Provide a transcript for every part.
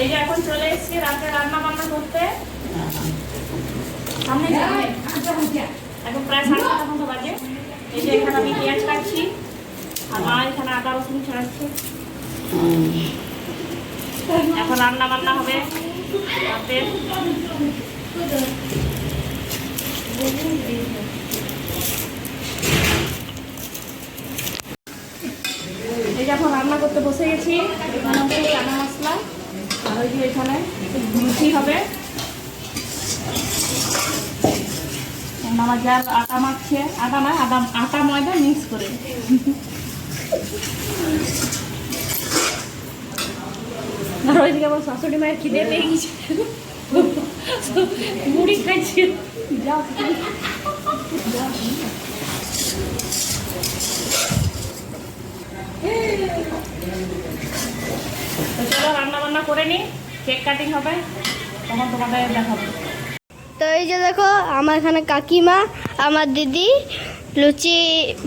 এই যে এখন চলে এসেছি রাতে রান্না বান্না করতে। সামনে সামনে এখন প্রায় সাড়ে নটা মতো বাজে। এই যে এখানে আমি পেঁয়াজ কাটছি আর মা এখানে আদা রসুন ছাড়াচ্ছে। এখন রান্না বান্না হবে। রাতে। এই যে এখন রান্না করতে বসে গেছি। এখানে হচ্ছে চানা মশলা। ওই যে এখানে? লুচি হবে? আমার যা আটা আটা নয় আটা আটা ময়দা মিক্স করে। আর ওইদিকে আমার শাশুড়ি মায়ের খিদে পেয়ে গেছে। মুড়ি খাইছে। যা। চলো রান্না বান্না করে নিই কেক কাটিং হবে তখন তোমাদের দেখাবো। তো এই যে দেখো আমার এখানে কাকিমা আমার দিদি লুচি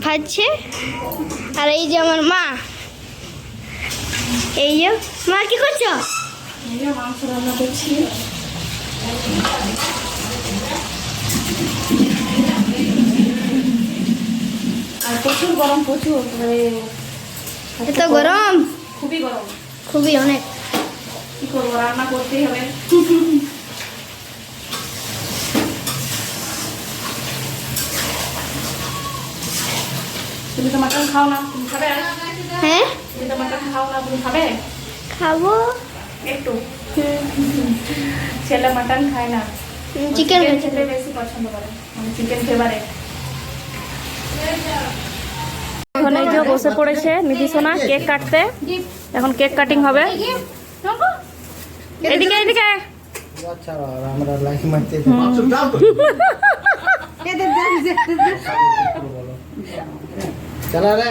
ভাজছে আর এই যে আমার মা। এই যে মা কি করছ? মাংস রান্না করছি। আর প্রচুর গরম প্রচুর মানে এত গরম? খুবই গরম। খুবই অনেক। করব রান্না করতেই হবে। তুমি তো মাটন খাও না তুমি খাবে? হ্যাঁ? তুমি তো মাটন খাও না তুমি খাবে? খাব। একটু। ছেলে মাটন খায় না। চিকেন খেতে বেশি পছন্দ করে। মানে চিকেন ফেভারে এখন এই যে বসে পড়েছে নিধি সোনা কেক কাটতে। এখন কেক কাটিং হবে। এদিকে এদিকে আচ্ছা আমরা লাইফ মারতে চলা রে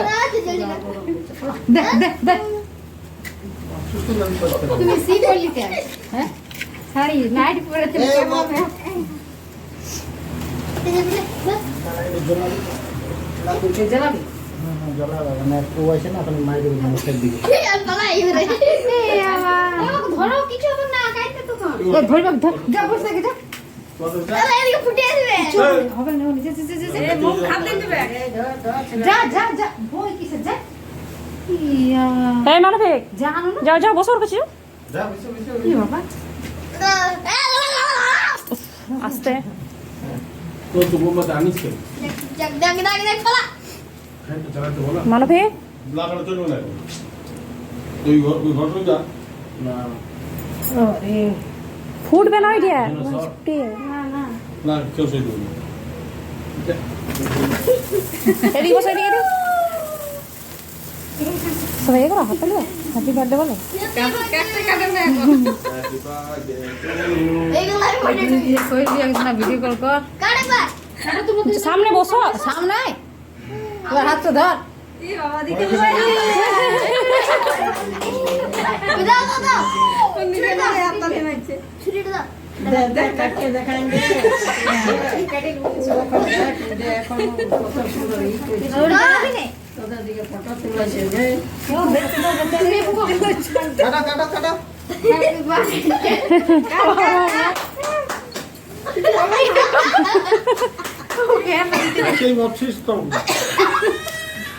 তুমি সি বললি কেন হ্যাঁ শাড়ি নাইট পরে তুমি এই কেমন যাও যাও বসো কাছে আস্তে। তো তো বোমা জানিস কেন? দেখ দেখ দেখ দেখ খোলা। হ্যাঁ আরে ফুটবে না। ওইটা এদিকে। সবাই এগুলো হাতে লো হ্যাপি বার্থডে বলো। ভিডিও কল কর। সামনে বসো সামনে। তোর হাত তো ধর দাও দাও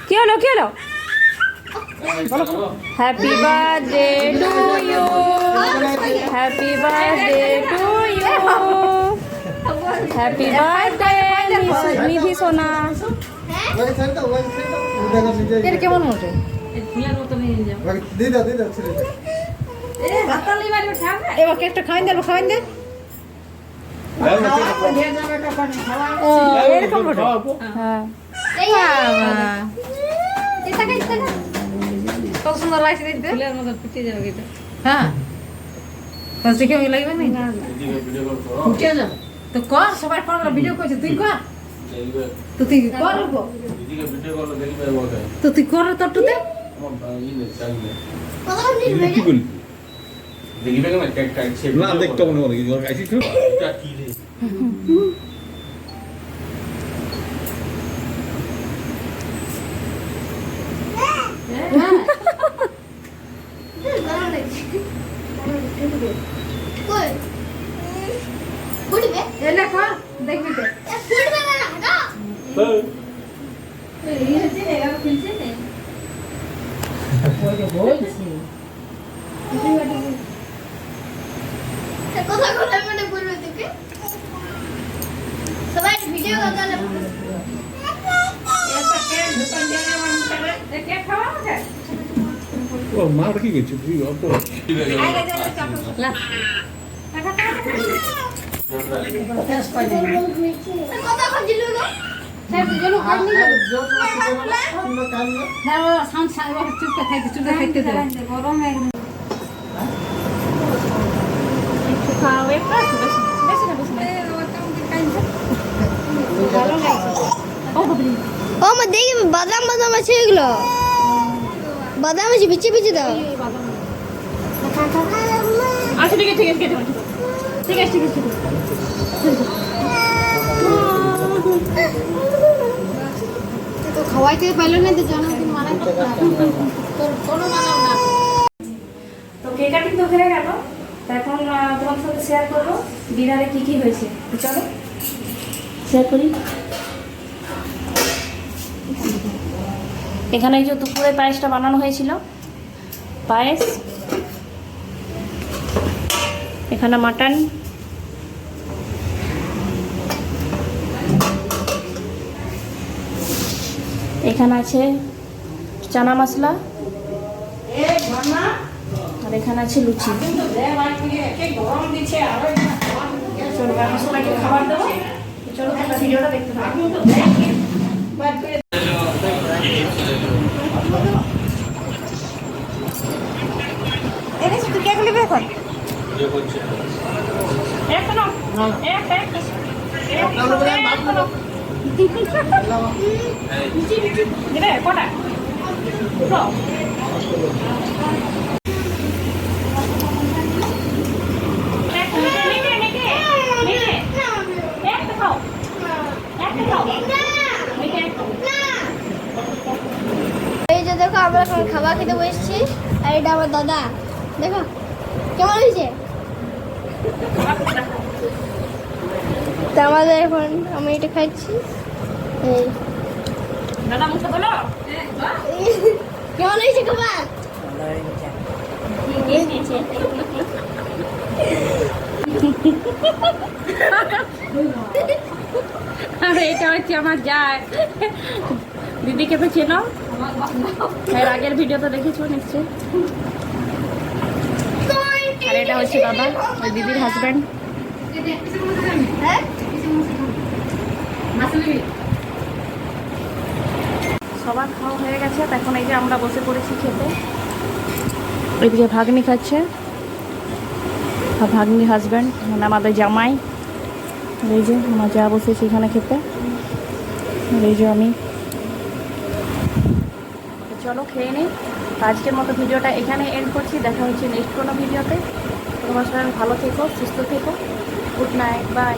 কি হলো কি হলো? Happy birthday to you happy birthday to you happy birthday Nidhi সোনা এর কেমন মোটে দাও এবার কেকটা খাওয়াই দেবো খাওয়াই দে। এরকম হ্যাঁ। কত সুন্দর লাগছে দেখতে। ফুলের মতো ফুটে যাবে এটা। হ্যাঁ। বাস দেখে ওই লাগবে না ফুটে যাবে। তো কর সবাই কর ভিডিও করছে। তুই কর। তো তুই কর তো তুই তোর টুতে না দেখতে মনে হয় কি গাইছি তো এটা কি রে গরম লাগছে কই ফুটবে এলে খা দেখবি তো এ ফুটবে না না কথা কথা মানে বলবে তোকে সবাই ভিডিও কথা কেক খাওয়া আমাকে ও মার কি করছে তুই অত। কথা খাচ্ছিল না চুপটা চুপটা বেশি না ও মা দেখি বাদাম বাদাম আছে এগুলো। বাদাম আছে বিচে বিচে দাও। আচ্ছা ঠিক আছে ঠিক আছে ঠিক আছে। ঠিক আছে ঠিক আছে। তো খাওয়াইতে পারল না তো জন্মদিন মানা তোর কোনো মানাও না। তো কেক কাটিং তো হয়ে গেল। এখন তোমার সাথে শেয়ার করব ডিনারে কি কি হয়েছে। চলো। শেয়ার করি। এখানে এই যে দুপুরে পায়েসটা বানানো হয়েছিল। পায়েস। এখানে মাটন। এখানে আছে চানা মশলা। আর এখানে আছে লুচি। চলো এখন সবাইকে খাবার দেবো চলো ভিডিওটা দেখতে থাকো। একটা নাও একটা দেখো আমরা এখন খাবার খেতে বসেছি। আর এটা আমার দাদা। দেখো কেমন হয়েছে? তা আমাদের এখন আমি এটা খাচ্ছি। এই। দাদা মুখে বলো কেমন হয়েছে খাবার? আরে এটা হচ্ছে আমার যায় দিদিকে তো চেনো? এর আগের ভিডিও তো দেখেছ নিশ্চয়ই। আর এটা হচ্ছে বাবা ওই দিদির হাজব্যান্ড হ্যাঁ গেছে এখন এই যে আমরা বসে পড়েছি খেতে। ওইদিকে ভাগ্নি খাচ্ছে। আর ভাগ্নি হাজব্যান্ড মানে আমাদের জামাই। এই যে আমার যা বসেছি এখানে খেতে। এই যে আমি। চলো খেয়ে নিই আজকের মতো ভিডিওটা এখানে এন্ড করছি। দেখা হচ্ছে নেক্সট কোনো ভিডিওতে। তোমার সবাই ভালো থেকো, সুস্থ থেকো। Good night bye